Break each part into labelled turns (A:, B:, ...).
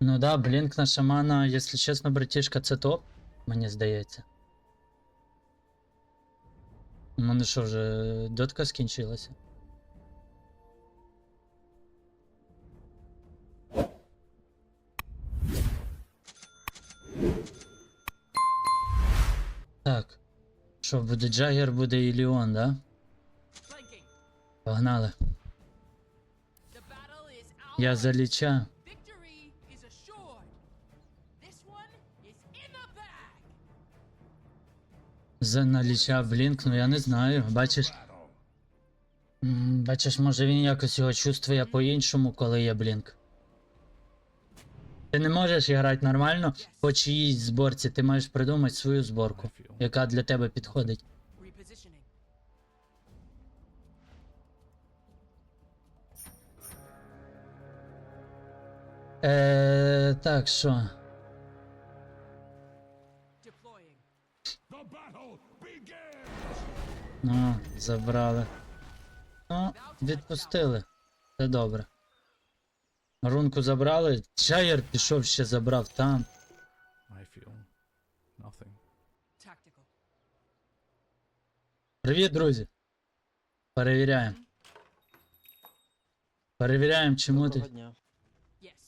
A: Ну да, блінк на шамана, якщо чесно, братішка, це топ, мені здається. У мене що вже дотка скінчилася? Так. Що, буде Джаггер, буде і Ліон, да?
B: Flanking.
A: Погнали.
B: The battle is
A: Я
B: ours.
A: за ліча. За на блінк, ну я не знаю. Бачиш. Бачиш, може він якось його чувствує по-іншому, коли є блінк. Ти не можеш грати нормально по чиїсь зборці, ти маєш придумати свою зборку, яка для тебе підходить. Е, так, що? Ну, забрали. Ну, відпустили. Це добре. Рунку забрали. Чаєр пішов ще забрав там.
C: I feel nothing.
A: Привіт, друзі. Перевіряємо. Перевіряємо, чому ти.
D: Дня.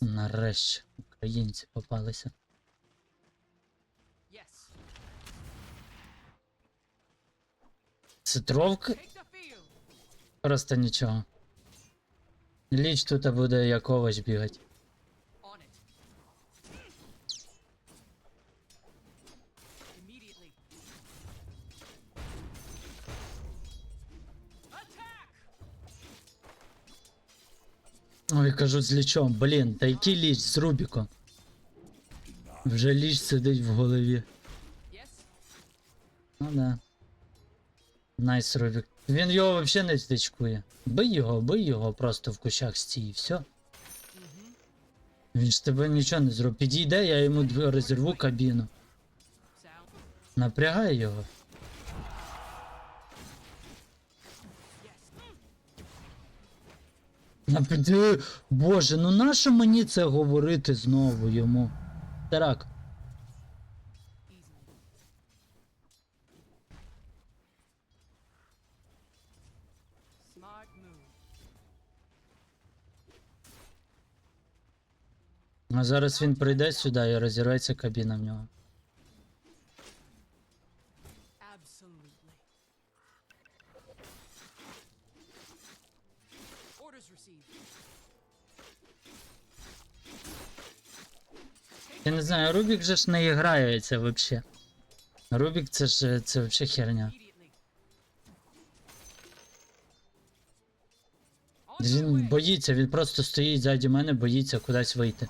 A: Нарешті українці попалися. Цитровка?
B: Take the field.
A: Просто нічого. Ліч тут буде як овоч бігати.
B: On it. Immediately. Attack!
A: Ой, кажу з лічом. Блін, та який ліч з Рубіком? Вже ліч сидить в голові.
B: Yes.
A: Ну да. Найс Рубік. Він його взагалі не стичкує. Бий його, бий його просто в кущах стій, і все. Він ж тебе нічого не зробить. Підійде, я йому розірву кабіну. Напрягай його. Боже, ну нащо мені це говорити знову йому? Так. А зараз він прийде сюди і розірветься кабіна в нього. Я не знаю, Рубік же ж не грається вообще. Рубік це ж це вообще херня. Він боїться, він просто стоїть ззаді мене, боїться кудись вийти.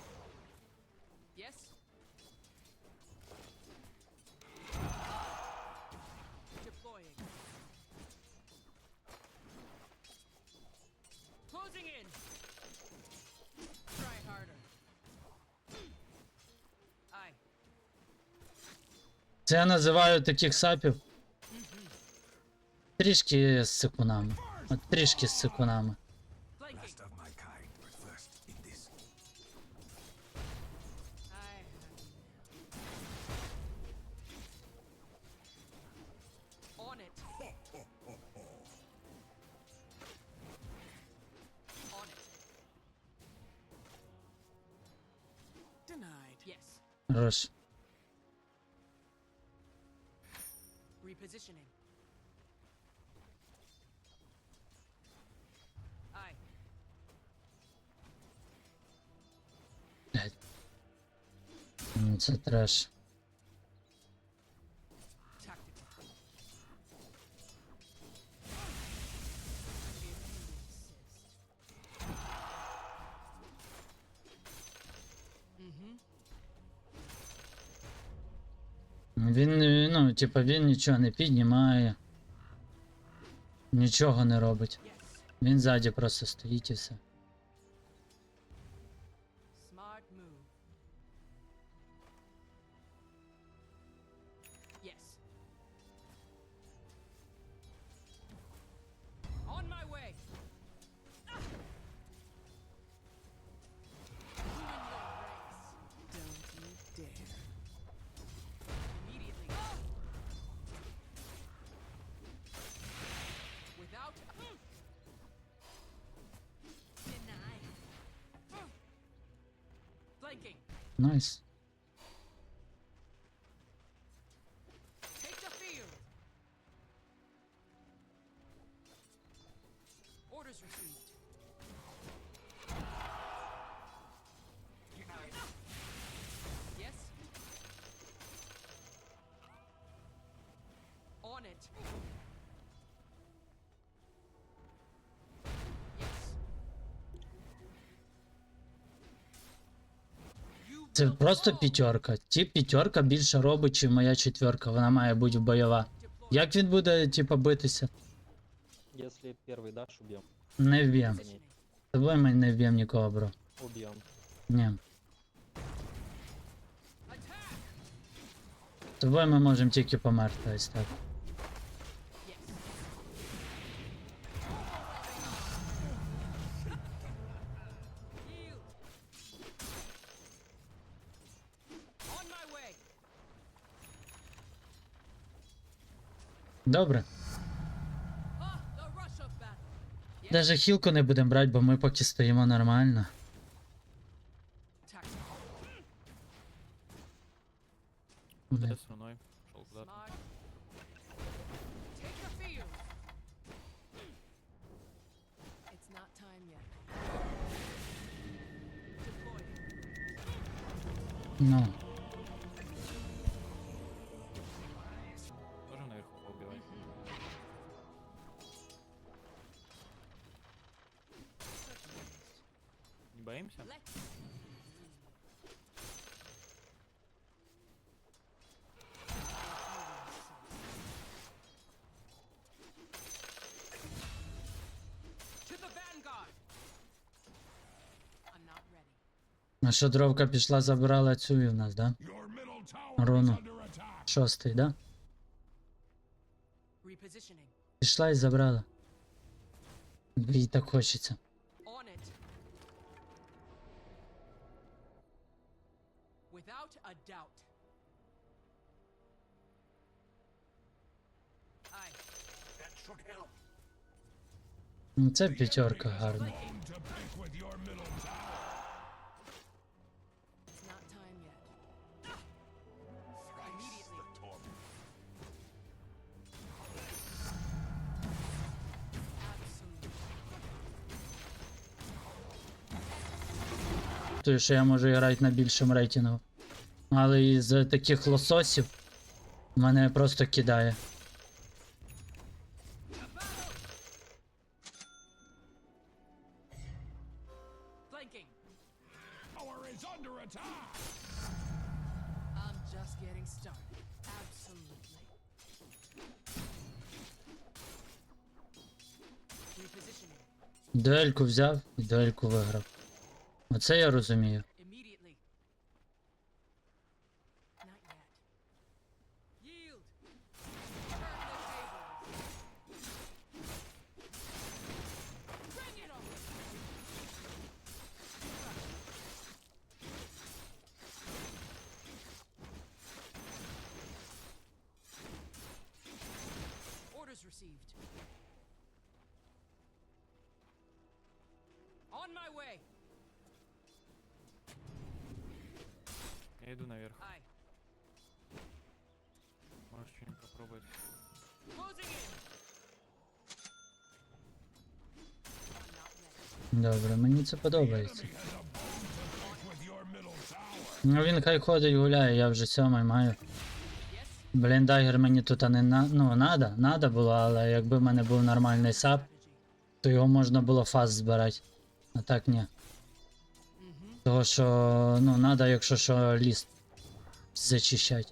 A: Це я називаю таких сапів. Трішки з цикунами. Трішки з цикунами. Це треш. Він, ну, типа, він нічого не піднімає. Нічого не робить. Він ззаді просто стоїть і все.
B: Nice.
A: Це просто п'ятерка. Ті п'ятерка більше робить, чим моя четверка. Вона має бути бойова. Як він буде, типа, битися?
D: Если первый дашь, убьем.
A: Не вб'єм. З тобою ми не вб'єм нікого, бро.
D: Убьем.
A: Ні. З тобою ми можемо тільки померти ось так. Добре. Даже хілку не будемо брати, бо ми поки стоїмо нормально. А що дровка пішла, забирала цю і в нас, да?
E: Your middle tower
A: Руну.
E: is under attack.
A: Шостий, да?
B: Repositioning.
A: Пішла і забрала. Їй так хочеться.
B: On it. Without a doubt. Aye.
E: That should help.
A: Ну, Це п'ятерка гарна. Тому що я можу грати на більшому рейтингу. Але із таких лососів мене просто кидає. Дуельку взяв і дуельку виграв. Оце я розумію.
C: Я иду наверх. Можешь что-нибудь попробовать.
A: Добре, мені це подобається. Ну він хай ходить гуляє, я вже сьомий маю. Блін, дайгер мені тут не на. Ну, надо, надо було, але якби в мене був нормальний сап, то його можна було фаст збирати. А так ні. Того що, ну, надо, якщо що, ліс зачищати.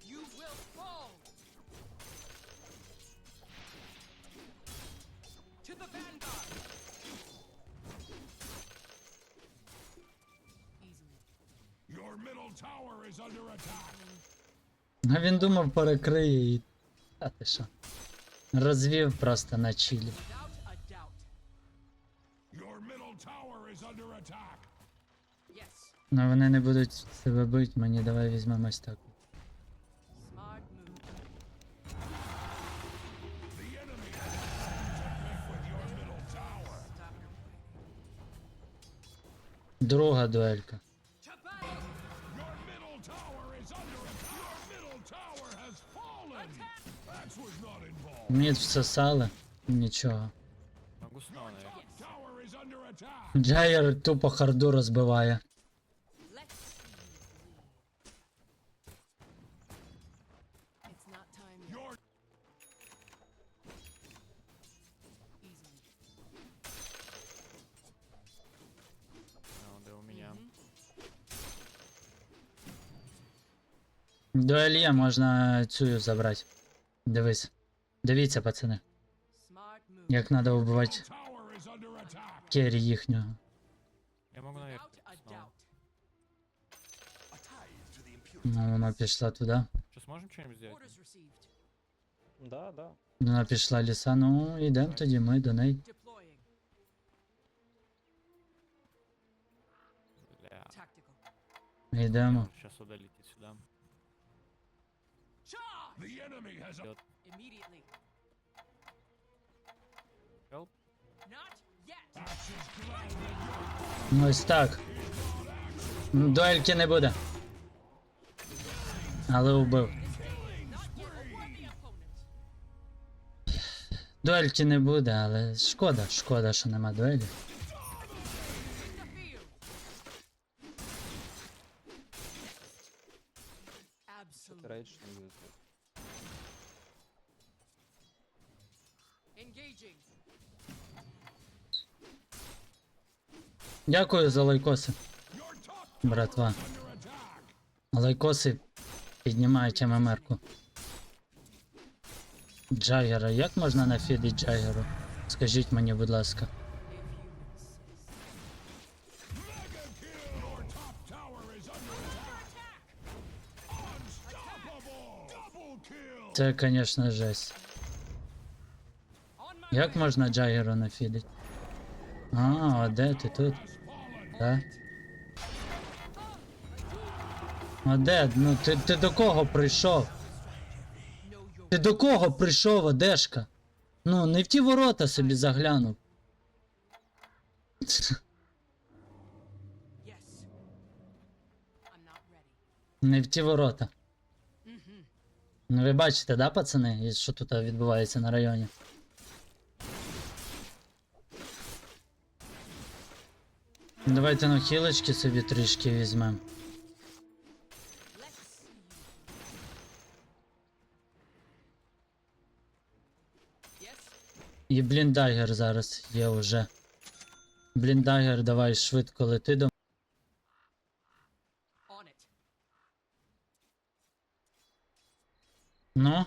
A: А він думав, перекриє і. А ти що? Розвів просто на чилі. Ну вони не будуть себе бити, мені давай візьмемось так. Друга дуелька. Мід всосали. Нічого. Джайер тупо харду розбиває. До Ельє можна цю забрати. Дивись. Дивіться, пацани, як треба вбивати керрі їхнього.
C: Я могу наверх.
A: Ну, вона пішла туди.
C: Что-нибудь сделать?
B: Orders received.
D: Да, да.
A: Вона пішла ліса. Ну, йдемо тоді ми до неї. Йдемо.
C: Сейчас удалите сюда.
E: The enemy has a
B: Immediately.
C: Help.
B: Not yet.
A: Ну, Ось так. Дуельки не буде. Але вбив. Дуельки не буде, але шкода, шкода, що нема дуелі.
B: The field. Absolutely.
D: Рейдж не будет.
B: Engaging.
A: Дякую за лайкоси, братва. Лайкоси піднімають ММРку. Джагера. Як можна нафідити Джагеру? Скажіть мені, будь ласка. Це, звісно, жесть. Як можна Джагеру нафідити? А, а де ти тут? Так? А де? Ну ти, ти до кого прийшов? Ти до кого прийшов, Одешка? Ну, не в ті ворота собі заглянув. Не в ті ворота. Ну ви бачите, да, пацани, що тут відбувається на районі? Давайте ну хілочки собі трішки візьмемо. І бліндагер зараз є уже. Бліндагер, давай швидко лети до. Ну,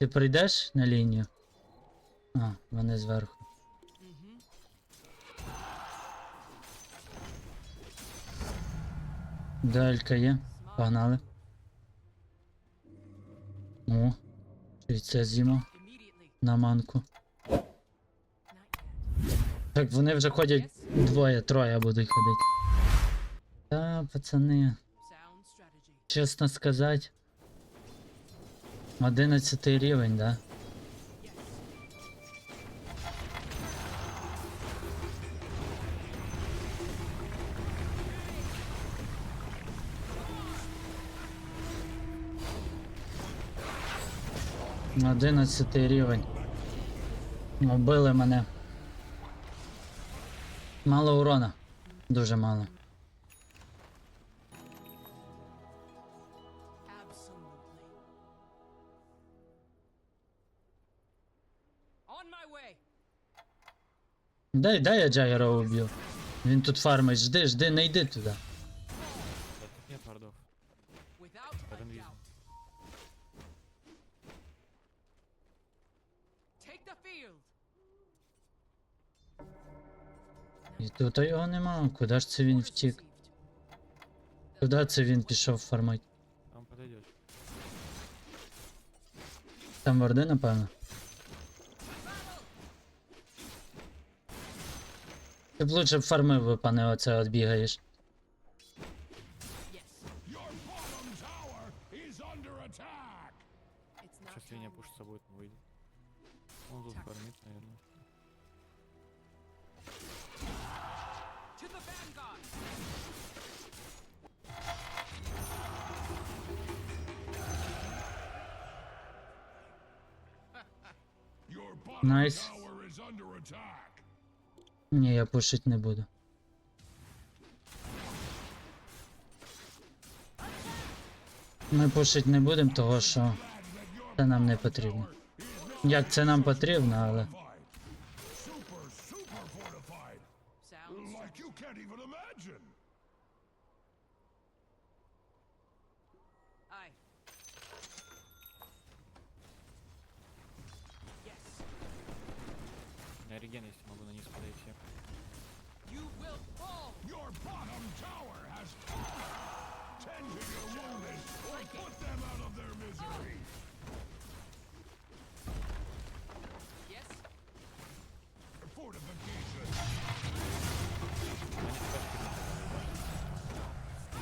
A: ти прийдеш на лінію? А, вони зверху. Дуелька є. Погнали. О, і це
B: Immediately.
A: на манку. Так, вони вже ходять двоє, троє будуть ходити. Та, пацани, чесно сказати. 11 рівень, да? 11 рівень. убили мене. Мало урона. Дуже мало. Дай дай я Джайгера уб'ю. Він тут фармить, жди, жди, не йди туди. І тут його нема. Куди ж це він втік? Куди це він пішов фармить?
C: Там подойдет.
A: Там варди, напевно. Ти б лучше б фармив би, пане, оце от бігаєш.
C: Сейчас линия пушится будет, мы выйдем. Он тут фармит,
A: Найс. Ні, я пушить не буду. Ми пушить не будемо, того що це нам не потрібно. Як це нам потрібно, але.
C: Реген есть, могу на низ подойти.
B: You will fall.
E: Your bottom tower has fallen. Tend to your wounded or put them out of their misery.
B: Yes.
E: Fortification.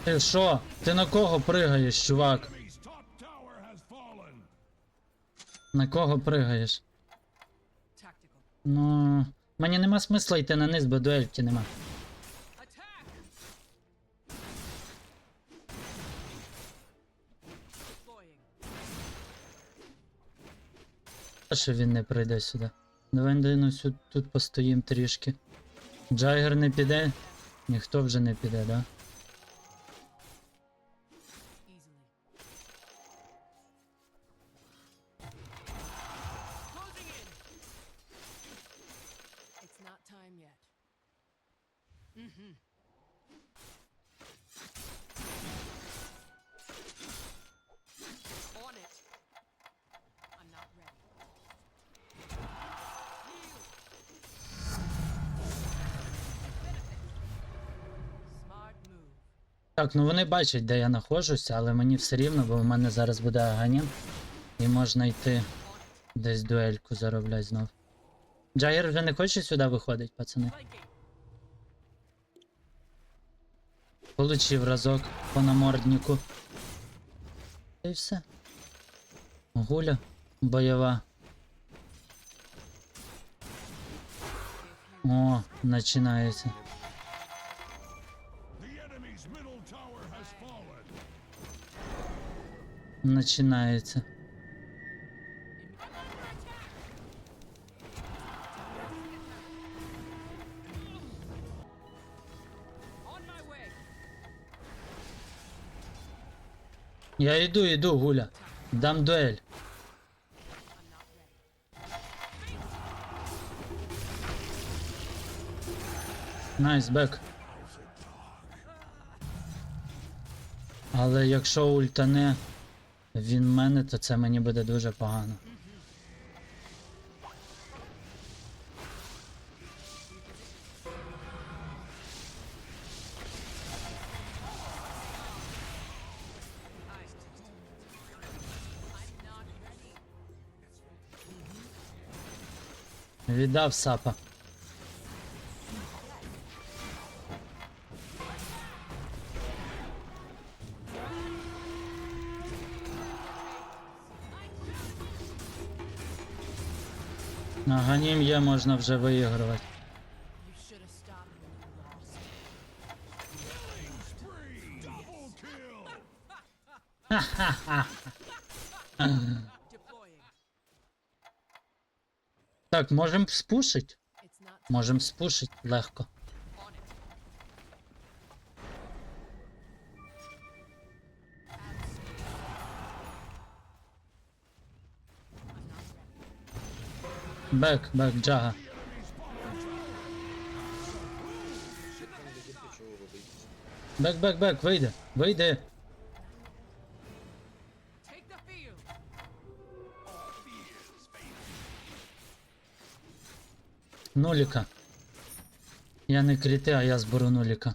A: Ти що? Ти на кого пригаєш, чувак? На кого пригаєш? Ну. Мені нема смисла йти на низ, бо дуельки нема. А що він не прийде сюди? Давай ну, тут постоїм трішки. Джайгер не піде? Ніхто вже не піде, да? Так, ну вони бачать, де я знаходжуся, але мені все рівно, бо в мене зараз буде аганім. І можна йти десь дуельку заробляти знов. Джайгер вже не хоче сюди виходить, пацани. Получив разок по наморднику. Й все. Гуля бойова. О, починається. Починається. Я йду, йду, гуля. Дам дуель.
B: I'm.
A: Найс, бек. Але якщо ультане він мене, то це мені буде дуже погано. Віддав сапа. Ганім є, можна вже виігрувати. Так, можем спушить? Можем спушить легко. Бек, бек, джага. Бек, бек, бек, вийде, вийде. Нуліка. Я не кріти, а я зберу нуліка.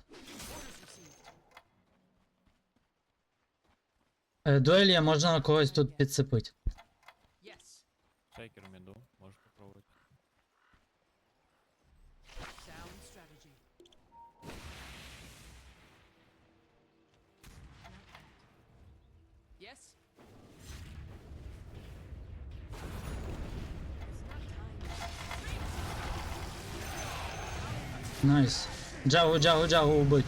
A: Е, дуель можна когось тут підсипити.
B: Yes.
C: Шейкер в меду, можешь попробовать.
B: Sound strategy. Yes. It's not time.
A: Найс. Джагу, джагу, джагу убить.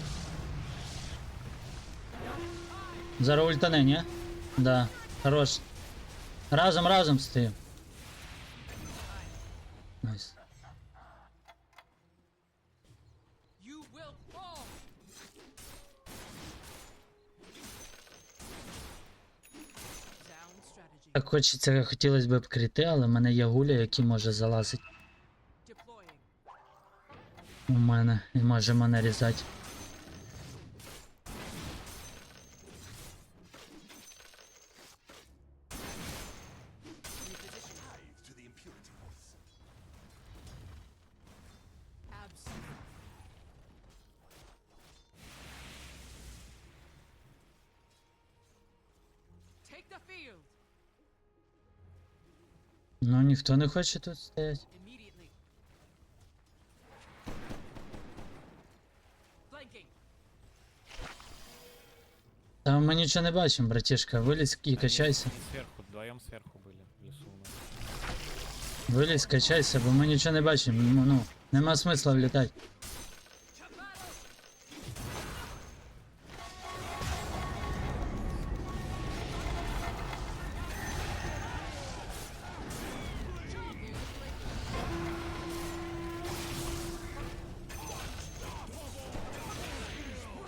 A: Зараз ультане, ні? Да. Хорош. Разом, разом стоїм. Найс. Так хочеться, хотілося б крити, але в мене є гуля, який може залазити. У мене і може мене різати.
E: Dive to the impurities.
B: Absolutely. Take the field
A: Ну ніхто не хоче тут стояти. ми нічого не бачимо, братішка. Вилізь і качайся.
C: Они сверху, вдвоем сверху были в лесу у нас.
A: Вилізь, качайся, бо ми нічого не бачимо. Ну, ну нема смисла влітати.
B: To battle.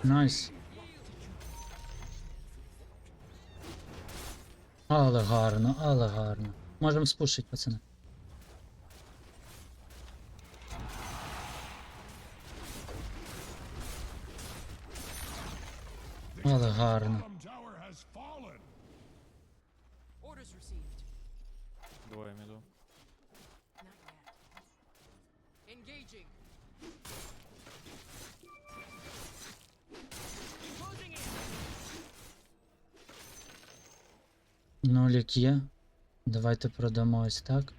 A: Найс. Але гарно, але гарно. Можемо спушити, пацани. Але гарно.
E: Двоє tower
A: Нолік є. Давайте продамо ось так.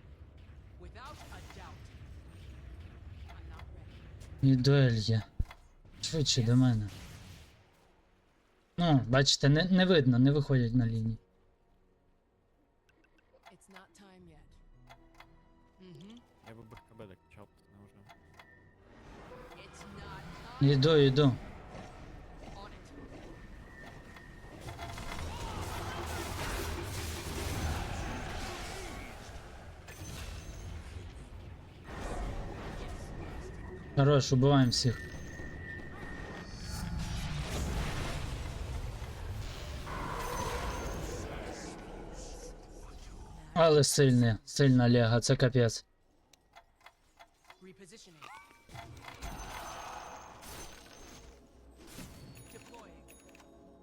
A: І дуель є. Швидше до мене. Ну, бачите, не, не видно, не виходять на лінії.
C: Я БКБ
B: not
A: Хорош, убиваємо всіх. Але сильне, сильна лега, це капець.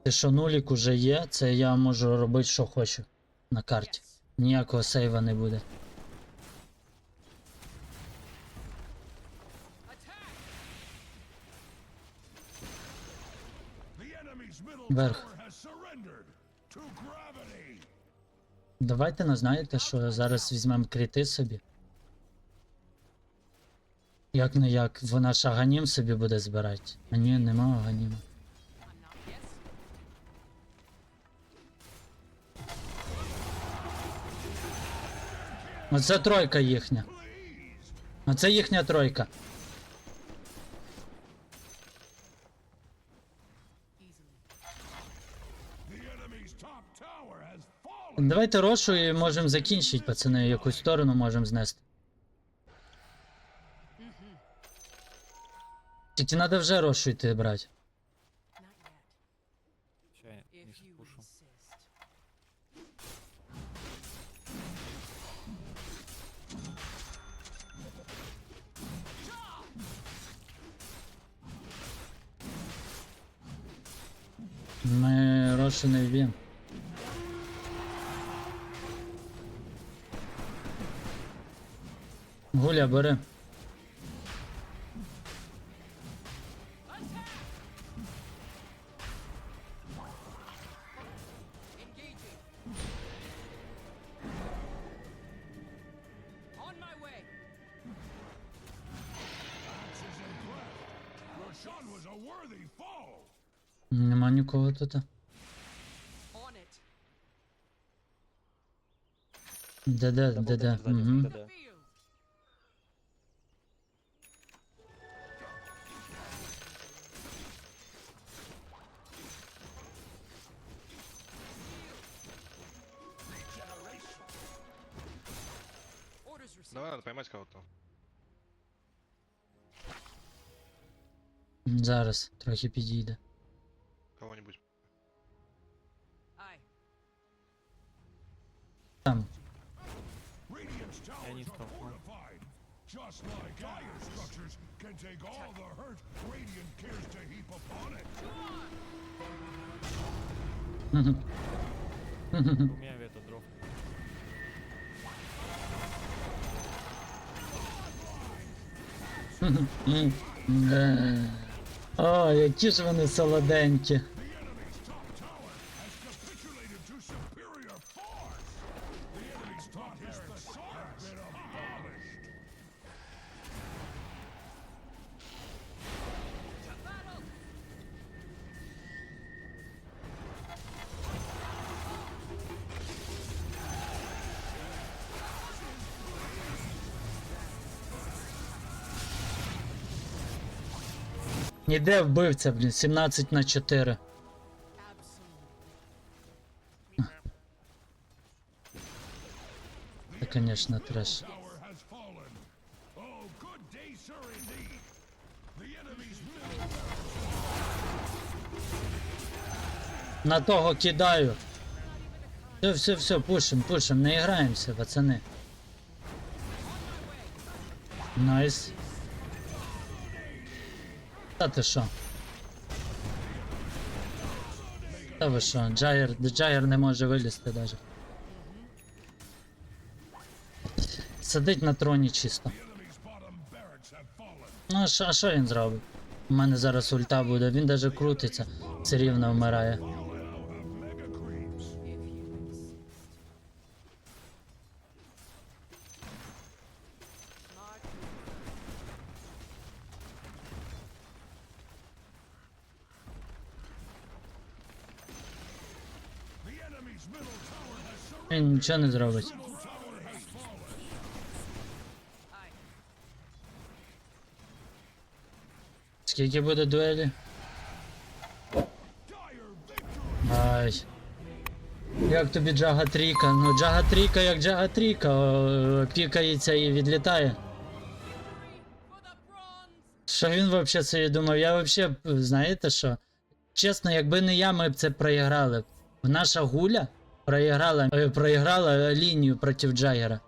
A: Те, що нулік уже є, це я можу робити, що хочу на карті. Ніякого сейва не буде. Вверх. Давайте, ну знаєте, що зараз візьмемо кріти собі. Як не як, вона ж аганім собі буде збирати. А ні, нема аганіма. Оце тройка їхня. Оце їхня тройка.
B: Easily.
E: The enemy's top tower has fallen.
A: Давайте рошу і можемо закінчити, пацани, якусь сторону можемо знести. Тільки треба вже рошу йти брати. Ми рошу не вб'ємо.
E: Worthy foe.
A: Нема нікого тут.
B: On it.
A: Де де,
D: Double
A: де де.
D: damage сзади,
A: Угу. Зараз трохи підійде.
F: Кого-нибудь.
A: Там.
C: Я не
E: are
C: столкнул.
E: fortified. Just like dire structures can take all the hurt Radiant cares to heap upon it.
C: У меня вето дров.
A: М, О, які ж вони солоденькі. Ніде вбивця, блін, 17 на 4. Це, конечно, треш. На того кидаю. Все, все, все, пушим, пушим, не граємося, пацани. Найс. Та ти що? Та ви що, Джайер, Джайер не може вилізти навіть. Сидить на троні чисто. Ну а що, він зробить? У мене зараз ульта буде, він навіть крутиться, все рівно вмирає. Він нічого не зробить. Скільки буде дуелі? Ай. Як тобі Джага Тріка? Ну Джага Тріка як Джага Тріка, пікається і відлітає. Що він взагалі собі думав? Я взагалі, знаєте що? Чесно, якби не я, ми б це проіграли. Наша гуля проіграла, е, проіграла лінію проти Джагера.